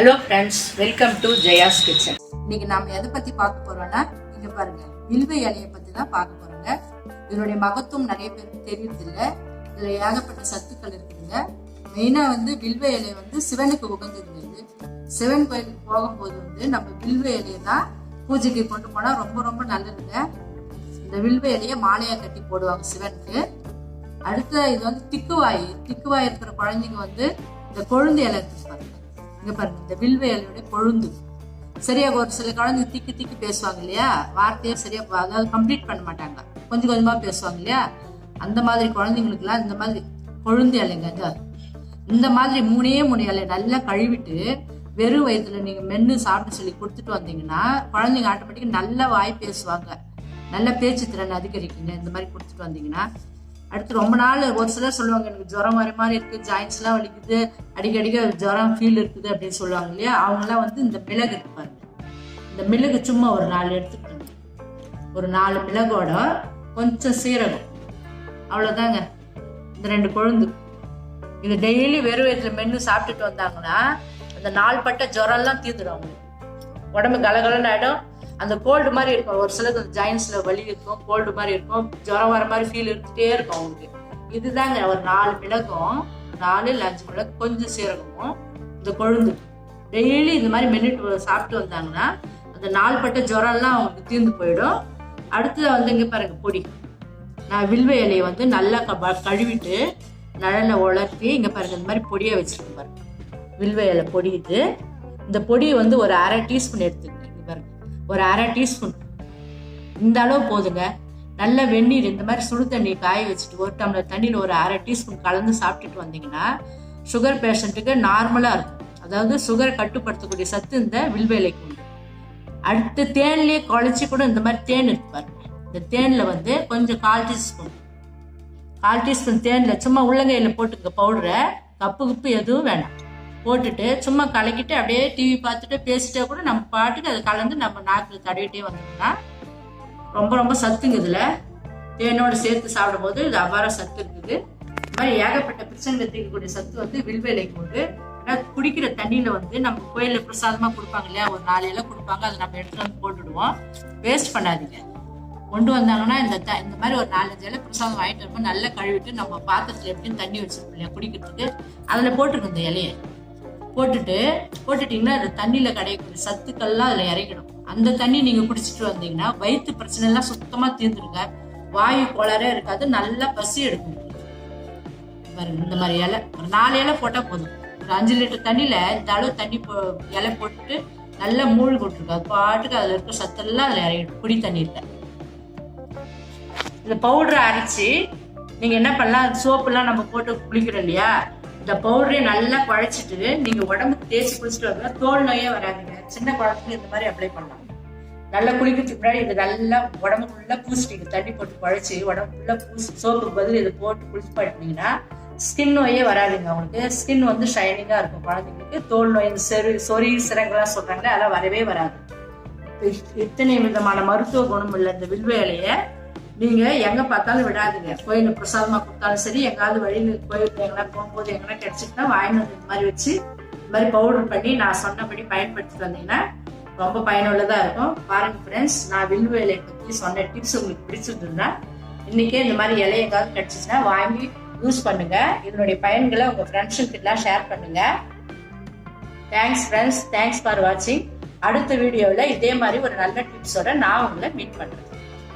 Hello friends welcome to Jaya's kitchen இன்னைக்கு நாம எதை பத்தி பார்க்க போறோம்னா இங்க பாருங்க வில்வ இலையை பத்தி தான் பார்க்க போறோங்க. இதனுடைய மகத்துவம் நிறைய பேருக்கு தெரியுது இல்ல இதுல ஏகப்பட்ட சத்துக்கள் இருக்குதுங்க. மெயினா வந்து வில்வ இலை வந்து சிவனுக்கு உகந்ததுங்க இது சிவன் கோயிலுக்கு போகும்போது வந்து நம்ம வில்வ இலையை தான் பூஜைக்கு கொண்டு போனா ரொம்ப ரொம்ப நல்லதுங்க. இந்த வில்வ இலையை மாலையா கட்டி போடுவாங்க சிவனுக்கு. அடுத்த இது வந்து திக்குவாய் திக்குவாய் இருக்கிற குழந்தைங்க வந்து இந்த கொழுந்து இலை இருக்கு பாருங்க. இங்க பாருங்க இந்த வில்வ இலையோட கொழுந்து. சரியா ஒரு சில குழந்தைங்க திக்கி திக்கி பேசுவாங்க இல்லையா? வார்த்தையே சரியா அதாவது கம்ப்ளீட் பண்ண மாட்டாங்க. கொஞ்சம் கொஞ்சமா பேசுவாங்க இல்லையா? அந்த மாதிரி குழந்தைங்களுக்குலாம் இந்த மாதிரி கொழுந்து இலைங்க இது இந்த மாதிரி மூணே மூணு இலை நல்லா கழுவிட்டு வெறும் வயிற்றுல நீங்க மென்னு சாப்பிட்டு சொல்லி கொடுத்துட்டு வந்தீங்கன்னா குழந்தைங்க ஆட்டோமேட்டிக்கா நல்ல வாய் பேசுவாங்க. நல்ல பேச்சு திறன் அதிகரிக்குங்க. இந்த மாதிரி கொடுத்துட்டு வந்தீங்கன்னா அடுத்து ரொம்ப நாள் ஒரு சிலர் சொல்லுவாங்க எனக்கு ஜுரம் மாதிரி மாதிரி இருக்கு ஜாயின்ஸ் எல்லாம் வலிக்குது அடிக்கடிக்க ஜுரம் ஃபீல் இருக்குது அப்படின்னு சொல்லுவாங்க இல்லையா? அவங்களாம் வந்து இந்த மிளகு இருப்பாங்க இந்த மிளகு சும்மா ஒரு நாலு எடுத்துக்கோங்க. ஒரு நாலு மிளகோட கொஞ்சம் சீரகம். அவ்வளோதாங்க இந்த ரெண்டு கொழுந்து. இது டெய்லி வெறும் வயிற்றுல மென்று சாப்பிட்டுட்டு வந்தாங்கன்னா அந்த நாள்பட்ட ஜுரம்லாம் தீர்ந்துடும் அவங்களுக்கு. உடம்பு கலகலன்னு ஆயிடும். அந்த கோல்டு மாதிரி இருக்கும். ஒரு சிலருக்கு அந்த ஜாயின்ஸ்ல வலி இருக்கும் கோல்டு மாதிரி இருக்கும். ஜுரம் வர மாதிரி ஃபீல் இருந்துட்டே இருக்கும் அவங்களுக்கு. இதுதாங்க ஒரு நாலு மிளகும் நாலு இல்லை அஞ்சு மிளகு கொஞ்சம் சீரகமும் இந்த கொழுந்து. டெய்லி இந்த மாதிரி மென்னுட்டு சாப்பிட்டு வந்தாங்கன்னா அந்த நாள்பட்ட ஜுரம்லாம் அவங்களுக்கு தீர்ந்து போயிடும். அடுத்து வந்து இங்கே பாருங்க பொடி. நான் வில்வ இலையை வந்து நல்லா க- கழுவிட்டு நிழல்ல உலர்த்தி இங்கே பாருங்க இந்த மாதிரி பொடியை வச்சுருக்கேன் பாருங்க. வில்வ இலை பொடி இது. இந்த பொடியை வந்து ஒரு அரை டீஸ்பூன் எடுத்துக்கணும் ஒரு அரை டீஸ்பூன். இந்த அளவு போதுங்க. நல்ல வெந்நீர் இந்த மாதிரி சுடு தண்ணி காய வச்சுட்டு ஒரு டம்ளர் தண்ணியில் ஒரு அரை டீஸ்பூன் கலந்து சாப்பிட்டுட்டு வந்தீங்கன்னா சுகர் பேஷண்ட்டுக்கு நார்மலாக இருக்கும். அதாவது சுகர் கட்டுப்படுத்தக்கூடிய சத்து இந்த வில்வேலைக்கு உண்டு. அடுத்து தேன்லேயே குழச்சி கூட இந்த மாதிரி தேன் இருக்கு பாருங்க. இந்த தேனில் வந்து கொஞ்சம் கால் டீஸ்பூன். கால் டீஸ்பூன் தேனில் சும்மா உள்ளங்கையில போட்டுக்க பவுடரை கப்பு குப்பு எதுவும் வேண்டாம் போட்டுட்டு சும்மா கலக்கிட்டு அப்படியே டிவி பார்த்துட்டு பேசிட்டே கூட நம்ம பாட்டுக்கு அதை கலந்து நம்ம நாக்கில் தடவிட்டே வந்தோம்னா ரொம்ப ரொம்ப சத்துங்க இதில். தேனோடு சேர்த்து சாப்பிடும்போது இது அபார சத்து இருக்குது. இந்த மாதிரி ஏகப்பட்ட பிரச்சனை தீர்க்கக்கூடிய சத்து வந்து வில்வேலைக்கு உண்டு. ஆனால் குடிக்கிற தண்ணியில் வந்து நம்ம கோயிலில் பிரசாதமாக கொடுப்பாங்க இல்லையா? ஒரு நாலு கொடுப்பாங்க அதை நம்ம எடுத்துகிட்டு வந்து போட்டுடுவோம். வேஸ்ட் பண்ணாதீங்க. கொண்டு வந்தாங்கன்னா இந்த த இந்த மாதிரி ஒரு நாலஞ்சு இலை பிரசாதம் வாங்கிட்டு வரும்போது நல்லா கழுவிட்டு நம்ம பாத்திரத்தில் எப்படியும் தண்ணி வச்சிருக்கோம் இல்லையா? குடிக்கிறதுக்கு. அதில் போட்டுருக்கோம் இந்த இலையை. போட்டுட்டு போட்டுட்டீங்கன்னா அந்த தண்ணியில கிடைக்கக்கூடிய சத்துக்கள்லாம் அதுல இறங்கிடும். அந்த தண்ணி நீங்க குடிச்சிட்டு வந்தீங்கன்னா வயிற்று பிரச்சனை எல்லாம் சுத்தமா தீர்ந்துருங்க. வாயு கோளாறே இருக்காது நல்லா பசி எடுக்கும். பாருங்க இந்த மாதிரி இலை ஒரு நாலு இலை போட்டா போதும். ஒரு அஞ்சு லிட்டர் தண்ணியில இந்த அளவு தண்ணி போ இலை போட்டு நல்லா மூழ்கி விட்டுருக்கு அது பாட்டுக்கு அதுல இருக்க சத்தெல்லாம் அதுல இறங்கிடும் குடி தண்ணீரில். இந்த பவுடரை அரைச்சி நீங்க என்ன பண்ணலாம்? சோப்புலாம் நம்ம போட்டு குளிக்கிறோம் இல்லையா? இந்த பவுடரை நல்லா குழைச்சிட்டு நீங்க உடம்புக்கு தேய்ச்சி குளிச்சுட்டு வந்தா தோல் நோயே வராதுங்க. சின்ன குழந்தைக்கு இந்த மாதிரி அப்ளை பண்ணலாம். நல்லா குளிக்கிறதுக்கு முன்னாடி இது நல்லா உடம்பு ஃபுல்லா பூசிட்டீங்க தண்ணி போட்டு குழைச்சி உடம்பு ஃபுல்லா பூசி சோப்புக்கு பதில் இதை போட்டு குளிச்சு பாட்டினீங்கன்னா ஸ்கின் நோயே வராதுங்க அவங்களுக்கு ஸ்கின் வந்து ஷைனிங்கா இருக்கும் குழந்தைங்களுக்கு. தோல் நோய் செரு சொறி சிறங்கெல்லாம் சொல்றாங்க அதெல்லாம் வரவே வராது. இத்தனை விதமான மருத்துவ குணம் உள்ள இந்த வில்வ நீங்க எங்க பார்த்தாலும் விடாதீங்க. கோயில பிரசாதமா கொடுத்தாலும் சரி எங்காவது வழியில் கோயிலுக்கு எங்கன்னா போகும்போது எங்கன்னா கிடைச்சிட்டுனா வாங்கிட்டு இந்த மாதிரி வச்சு இந்த மாதிரி பவுடர் பண்ணி நான் சொன்னபடி பயன்படுத்திட்டு வந்தீங்கன்னா ரொம்ப பயனுள்ளதா இருக்கும். பாருங்க ஃப்ரெண்ட்ஸ் நான் வில்லு இலையை பத்தி சொன்ன டிப்ஸ் உங்களுக்கு பிடிச்சிருந்தா இன்னைக்கே இந்த மாதிரி இலை எங்காவது கிடைச்சிச்சுன்னா வாங்கி யூஸ் பண்ணுங்க. இதனுடைய பயன்களை உங்க ஃப்ரெண்ட்ஸுக்கு எல்லாம் ஷேர் பண்ணுங்க. தேங்க்ஸ் ஃப்ரெண்ட்ஸ் தேங்க்ஸ் ஃபார் வாட்சிங் அடுத்த வீடியோவில் இதே மாதிரி ஒரு நல்ல டிப்ஸோட நான் உங்களை மீட் பண்ணுறேன்